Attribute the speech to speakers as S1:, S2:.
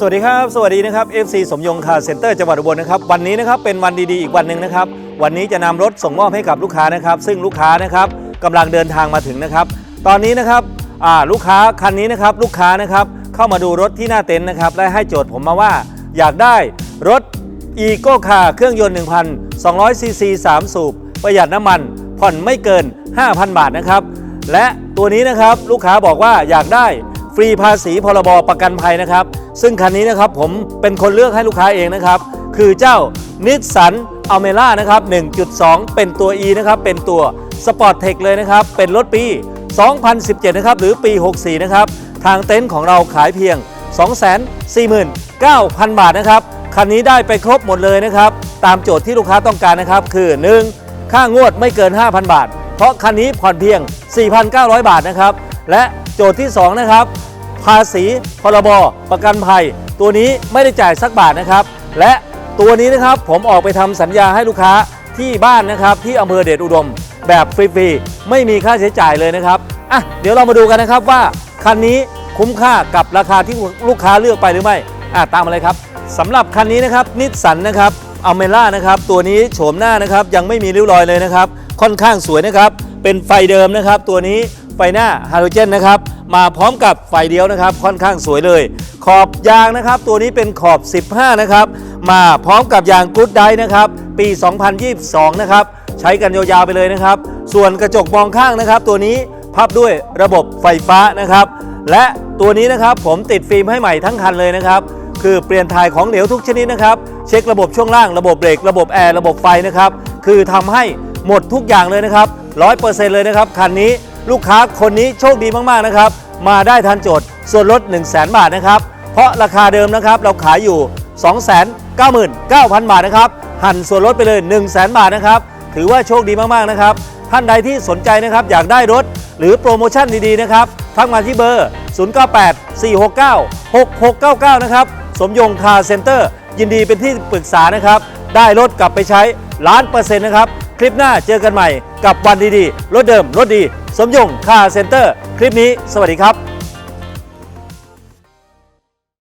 S1: สวัสดีครับ สวัสดีนะครับ FC สมยงคาเซ็นเตอร์จังหวัดอุบลนะครับวันนี้นะครับเป็นวันดีๆอีกวันหนึ่งนะครับวันนี้จะนำรถส่งมอบให้กับลูกค้านะครับ ซึ่งลูกค้านะครับกำลังเดินทางมาถึงนะครับ ตอนนี้นะครับลูกค้าคันนี้นะครับลูกค้านะครับเข้ามาดูรถที่หน้าเต็นท์นะครับและให้โจทย์ผมมาว่า อยากได้รถอีโก้คาเครื่องยนต์1,200ซีซี3สูบประหยัดน้ำมันผ่อนไม่เกิน 5,000 บาทนะครับ และตัวนี้นะครับลูกค้าบอกว่าอยากได้ รีภาษีพรบประกันภัยนะครับ ซึ่งคันนี้นะครับผมเป็นคนเลือกให้ลูกค้าเองนะครับ คือเจ้านิสสันอเมล่านะครับ 1.2 เป็นตัว E นะครับ เป็นตัวสปอร์ตเทคเลยนะครับ เป็นรถปี 2017 นะครับ หรือปี 64 นะครับ ทางเต็นท์ของเราขายเพียง 249,000 บาทนะครับ คันนี้ได้ไปครบหมดเลยนะครับ ตามโจทย์ที่ลูกค้าต้องการนะครับ คือ 1. ค่างวดไม่เกิน 5,000 บาท เพราะคันนี้ผ่อนเพียง 4,900 บาทนะครับ และโจทย์ที่ 2 นะครับ ภาษีพรบประกันภัย ตัวนี้ไม่ได้จ่ายสักบาทนะครับ และตัวนี้นะครับผมออกไปทำสัญญาให้ลูกค้าที่บ้านนะครับที่อำเภอเดชอุดม แบบฟรีๆไม่มีค่าใช้จ่ายเลยนะครับอะเดี๋ยวเรามาดูกันนะครับว่าคันนี้คุ้มค่ากับราคาที่ลูกค้าเลือกไปหรือไม่อะตามมาเลยครับสำหรับคันนี้นะครับนิสสันนะครับอเมล่านะครับตัวนี้โฉมหน้านะครับยังไม่มีริ้วรอยเลยนะครับ ค่อนข้างสวยนะครับ เป็นไฟเดิมนะครับ ตัวนี้ ไฟหน้าฮาโลเจนนะครับมาพร้อมกับไฟเดียวนะครับค่อนข้างสวยเลย ขอบยางนะครับตัวนี้เป็นขอบ 15 นะครับ มาพร้อมกับยางกู๊ดไดนะครับ ปี 2022 นะครับ ใช้กันยาวๆไปเลยนะครับ ส่วนกระจกมองข้างนะครับ ตัวนี้พับด้วยระบบไฟฟ้านะครับ และตัวนี้นะครับผมติดฟิล์มให้ใหม่ทั้งคันเลยนะครับคือเปลี่ยนถ่ายของเหลวทุกชนิดนะครับ เช็คระบบช่วงล่างระบบเบรกระบบแอร์ระบบไฟนะครับ คือทำให้หมดทุกอย่างเลยนะครับ100%เลยนะครับ คันนี้ ลูกค้าคนนี้โชคดีมากๆนะครับ มาได้ทันโจทย์ส่วนลด 1 0 0 0 0 0บาทนะครับ เพราะราคาเดิมนะครับเราขายอยู่ 299,000 บาทนะครับหั่นส่วนลดไปเลย 1 0 0 0 0 0บาทนะครับ ถือว่าโชคดีมากๆนะครับ ท่านใดที่สนใจนะครับอยากได้รถหรือโปรโมชั่นดีๆนะครับทักมาที่เบอร์ 098 469 6699 นะครับ สมยงคาร์เซ็นเตอร์ ยินดีเป็นที่ปรึกษานะครับ ได้รถกลับไปใช้ล้านเปอร์เซ็นต์นะครับ คลิปหน้าเจอกันใหม่กับวันดีๆ รถเดิม รถดี สมยงคาร์เซ็นเตอร์ คลิปนี้ สวัสดีครับ